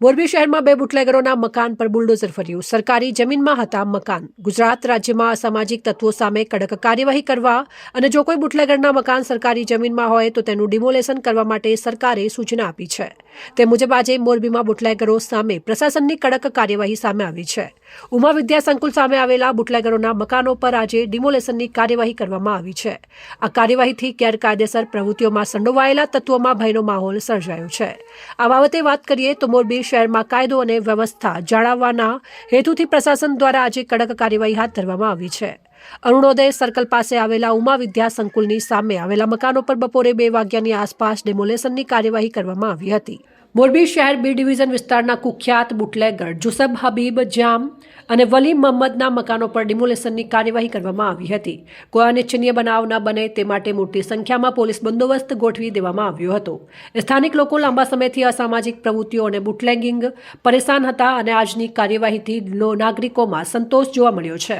મોરબી શહેરમાં બે બુટલેગરોના મકાન પર બુલડોઝર ફર્યું. સરકારી જમીનમાં હતા મકાન. ગુજરાત રાજ્યમાં અસામાજિક તત્વો સામે કડક કાર્યવાહી કરવા અને જો કોઈ બુટલેગરના મકાન સરકારી જમીનમાં હોય તો તેનું ડિમોલેશન કરવા માટે સરકારે સૂચના આપી છે. તે મુજબ આજે મોરબીમાં બુટલેગરો સામે પ્રશાસનની કડક કાર્યવાહી સામે આવી છે. ઉમા વિદ્યા સંકુલ સામે આવેલા બુટલેગરોના મકાનો પર આજે ડિમોલેશનની કાર્યવાહી કરવામાં આવી છે. આ કાર્યવાહીથી ગેરકાયદેસર પ્રવૃત્તિઓમાં સંડોવાયેલા તત્વોમાં ભયનો માહોલ સર્જાયો છે. આ બાબતે વાત કરીએ તો મોરબી શહેરમાં કાયદો અને વ્યવસ્થા જાળવવાના હેતુથી પ્રશાસન દ્વારા આજે કડક કાર્યવાહી હાથ ધરવામાં આવી છે. અરુણોદય સર્કલ પાસે આવેલા ઉમા વિદ્યા સંકુલની સામે આવેલા મકાનો પર બપોરે બે વાગ્યાની આસપાસ ડેમોલેશનની કાર્યવાહી કરવામાં આવી હતી. મોરબી શહેર બી ડિવિઝન વિસ્તારના કુખ્યાત બુટલેગર જુસબ હબીબ જામ અને વલી મહમ્મદના મકાનો પર ડિમોલેશનની કાર્યવાહી કરવામાં આવી હતી. કોઈ અનિચ્છનીય બનાવ ન બને તે માટે મોટી સંખ્યામાં પોલીસ બંદોબસ્ત ગોઠવી દેવામાં આવ્યો હતો. સ્થાનિક લોકો લાંબા સમયથી અસામાજિક પ્રવૃત્તિઓ અને બુટલેગિંગ પરેશાન હતા અને આજની કાર્યવાહીથી નાગરિકોમાં સંતોષ જોવા મળ્યો છે.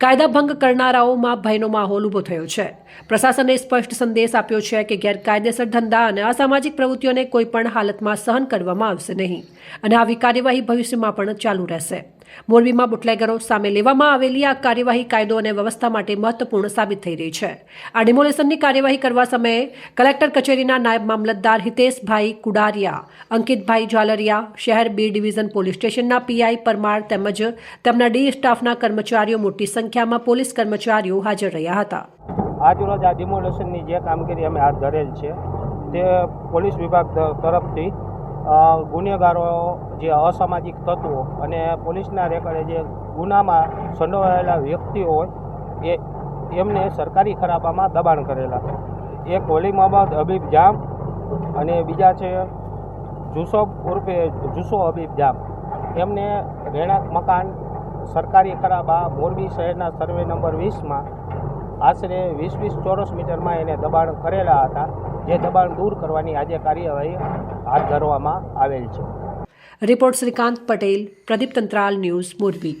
કાયદા ભંગ કરનારાઓમાં ભયનો માહોલ ઊભો થયો છે. પ્રશાસને સ્પષ્ટ સંદેશ આપ્યો છે કે ગેરકાયદેસર ધંધા અને અસામાજિક પ્રવૃત્તિઓને કોઈ પણ હાલતમાં સહન કરવામાં આવશે નહીં. અને આવી કાર્યવાહી ભવિષ્યમાં પણ ચાલુ રહેશે. મોરબીમાં બુટલેગરો સામે લેવામાં આવેલી આ કાર્યવાહી કાયદો અને વ્યવસ્થા માટે મહત્વપૂર્ણ સાબિત થઈ રહી છે. આ ડિમોલેશનની કાર્યવાહી કરવા સમયે કલેક્ટર કચેરીના નાયબ મામલતદાર હિતેશભાઈ કુડારિયા, અંકિતભાઈ ઝાલરિયા, શહેર બી ડિવિઝન પોલીસ સ્ટેશનના પીઆઈ પરમાર તેમજ તેમના ડી સ્ટાફના કર્મચારીઓ મોટી સંખ્યામાં પોલીસ કર્મચારીઓ હાજર રહ્યા હતા. આજરોજ આ ડિમોલેશનની જે કામગીરી અમે હાથ ધરેલ છે, તે પોલીસ વિભાગ તરફથી ગુનેગારો જે અસામાજિક તત્વો અને પોલીસના રેકર્ડે જે ગુનામાં સંડોવાયેલા વ્યક્તિઓ હોય, એ એમને સરકારી ખરાબામાં દબાણ કરેલા. એક વલી મોહમ્મદ હબીબ જામ અને બીજા છે જુસોબ ઉર્ફે જુસો હબીબ જામ. એમને રહેણાંક મકાન, સરકારી ખરાબા, મોરબી શહેરના સર્વે નંબર વીસમાં આશરે વીસ વીસ ચોરસ મીટરમાં એને દબાણ કરેલા હતા. જે દબાણ દૂર કરવાની આજે કાર્યવાહી હાથ ધરવામાં આવેલ છે. Report Shrikant Patel, Pradeep Tantral news Morbi.